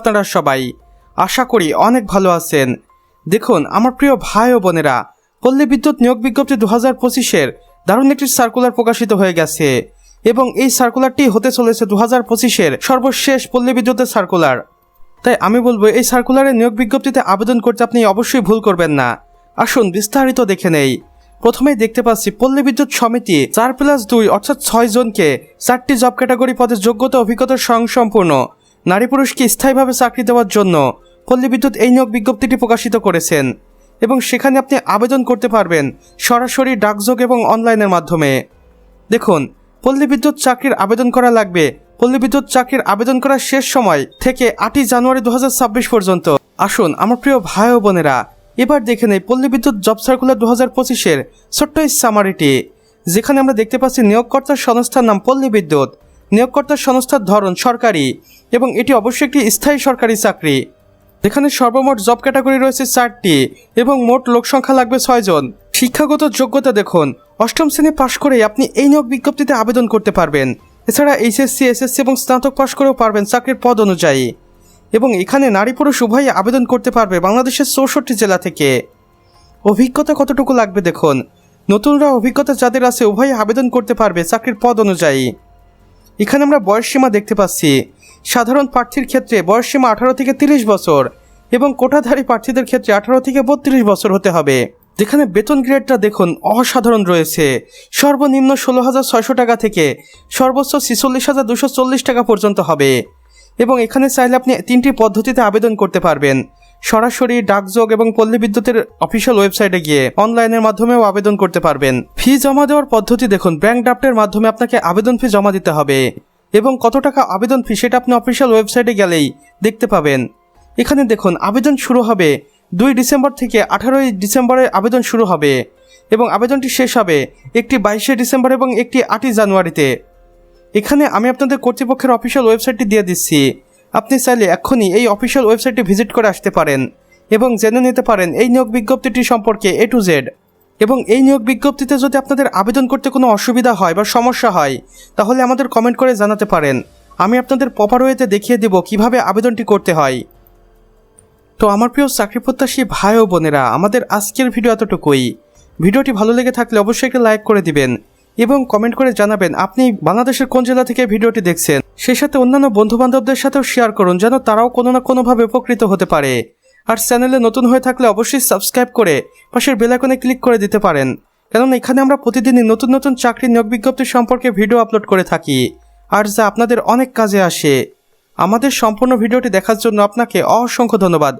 আপনারা সবাই আশা করি অনেক ভালো আছেন। দেখুন, আমার প্রিয় ভাই ও বোনেরা, পল্লী বিদ্যুৎ নিয়োগ বিজ্ঞপ্তি দু হাজার পঁচিশের দারুণ একটি সার্কুলার প্রকাশিত হয়ে গেছে এবং এই সার্কুলারটি হতে চলেছে দু হাজার পঁচিশের সর্বশেষ পল্লী বিদ্যুতের সার্কুলার তাই আমি বলব, এই সার্কুলারের নিয়োগ বিজ্ঞপ্তিতে আবেদন করতে আপনি অবশ্যই ভুল করবেন না। আসুন বিস্তারিত দেখে নেই। প্রথমেই দেখতে পাচ্ছি, পল্লী বিদ্যুৎ সমিতি চার প্লাস দুই অর্থাৎ ছয় জনকে চারটি জব ক্যাটাগরি পদে যোগ্যতা অভিজ্ঞতার স্বয়ংসম্পূর্ণ। নারী পুরুষকে স্থায়ীভাবে চাকরি দেওয়ার জন্য পল্লী বিদ্যুৎ এই নিয়োগ বিজ্ঞপ্তিটি প্রকাশিত করেছেন এবং সেখানে আপনি আবেদন করতে পারবেন সরাসরি ডাকযোগ এবং অনলাইনের মাধ্যমে। দেখুন, পল্লী বিদ্যুৎ চাকরির আবেদন করা লাগবে। পল্লী বিদ্যুৎ চাকরির আবেদন করার শেষ সময় থেকে আটই জানুয়ারি দু হাজার ছাব্বিশ পর্যন্ত। আসুন, আমার প্রিয় ভাই ও বোনেরা, এবার দেখে নেই পল্লী বিদ্যুৎ জব সার্কুলার দু হাজার পঁচিশের ছোট্ট সামারিটি যেখানে আমরা দেখতে পাচ্ছি নিয়োগকর্তার সংস্থার নাম পল্লী বিদ্যুৎ। নিয়োগকর্তার সংস্থার ধরন সরকারি এবং এটি অবশ্যই একটি স্থায়ী সরকারি চাকরি। যেখানে সর্বমোট জব ক্যাটাগরি রয়েছে চারটি এবং মোট লোক সংখ্যা লাগবে ছয়জন শিক্ষাগত যোগ্যতা দেখুন, অষ্টম শ্রেণি পাশ করে আপনি এই নিয়োগ বিজ্ঞপ্তিতে আবেদন করতে পারবেন। এছাড়া এইচএসসি, এসএসসি এবং স্নাতক পাশ করেও পারবেন চাকরির পদ অনুযায়ী। এবং এখানে নারী পুরুষ উভয়ই আবেদন করতে পারবে বাংলাদেশের চৌষট্টি জেলা থেকে। অভিজ্ঞতা কতটুকু লাগবে দেখুন, নতুনরা অভিজ্ঞতা যাদের আছে উভয়ই আবেদন করতে পারবে চাকরির পদ অনুযায়ী। এখানে আমরা বয়সসীমা দেখতে পাচ্ছি। সাধারণ প্রার্থীর ক্ষেত্রে বয়সসীমা আঠারো থেকে তিরিশ বছর এবং কোটাধারী প্রার্থীদের ক্ষেত্রে আঠারো থেকে বত্রিশ বছর হতে হবে। যেখানে বেতন গ্রেডটা দেখুন অসাধারণ রয়েছে। সর্বনিম্ন ষোলো হাজার ছয়শো টাকা থেকে সর্বোচ্চ ছিচল্লিশ হাজার দুশো চল্লিশ টাকা পর্যন্ত হবে। এবং এখানে চাইলে আপনি তিনটি পদ্ধতিতে আবেদন করতে পারবেন। সরাসরি ডাকযোগ এবং পল্লী বিদ্যুতের অফিসিয়াল ওয়েবসাইটে গিয়ে অনলাইনের মাধ্যমেও আবেদন করতে পারবেন। ফি জমা দেওয়ার পদ্ধতি দেখুন। ব্যাংক ড্রাফটের মাধ্যমে আপনাকে আবেদন ফি জমা দিতে হবে এবং কত টাকা আবেদন ফি সেটা আপনি অফিসিয়াল ওয়েবসাইটে গেলেই দেখতে পাবেন। এখানে দেখুন, আবেদন শুরু হবে দুই ডিসেম্বর থেকে আঠারোই ডিসেম্বরে আবেদন শুরু হবে এবং আবেদনটি শেষ হবে একটি বাইশে ডিসেম্বর এবং একটি আটই জানুয়ারিতে। এখানে আমি আপনাদের কর্তৃপক্ষের অফিসিয়াল ওয়েবসাইটটি দিয়ে দিচ্ছি। আপনি চাইলে এক্ষুনি এই অফিসিয়াল ওয়েবসাইটটি ভিজিট করে আসতে পারেন এবং জেনে নিতে পারেন এই নিয়োগ বিজ্ঞপ্তিটি সম্পর্কে এ টু জেড এবং এই নিয়োগ বিজ্ঞপ্তিতে যদি আপনাদের আবেদন করতে কোনো অসুবিধা হয় বা সমস্যা হয়, তাহলে আমাদের কমেন্ট করে জানাতে পারেন। আমি আপনাদের প্রপার ওয়েতে দেখিয়ে দেব কীভাবে আবেদনটি করতে হয়। তো আমার প্রিয় চাকরি প্রত্যাশী ভাই ও বোনেরা, আমাদের আজকের ভিডিও এতটুকুই। ভিডিওটি ভালো লেগে থাকলে অবশ্যই একটা লাইক করে দিবেন। এবং কমেন্ট করে জানাবেন, আপনি বাংলাদেশের কোন জেলা থেকে ভিডিওটি দেখছেন? সেই সাথে অন্যান্য বন্ধু বান্ধবদের সাথেও শেয়ার করুন, যেন তারাও কোনো না কোনোভাবে উপকৃত হতে পারে। আর চ্যানেলে নতুন হয়ে থাকলে অবশ্যই সাবস্ক্রাইব করে পাশের বেলাকনে ক্লিক করে দিতে পারেন। কারণ এখানে আমরা প্রতিদিনই নতুন নতুন চাকরি নিয়োগ বিজ্ঞপ্তি সম্পর্কে ভিডিও আপলোড করে থাকি। আর যা আপনাদের অনেক কাজে আসে। আমাদের সম্পূর্ণ ভিডিওটি দেখার জন্য আপনাকে অসংখ্য ধন্যবাদ।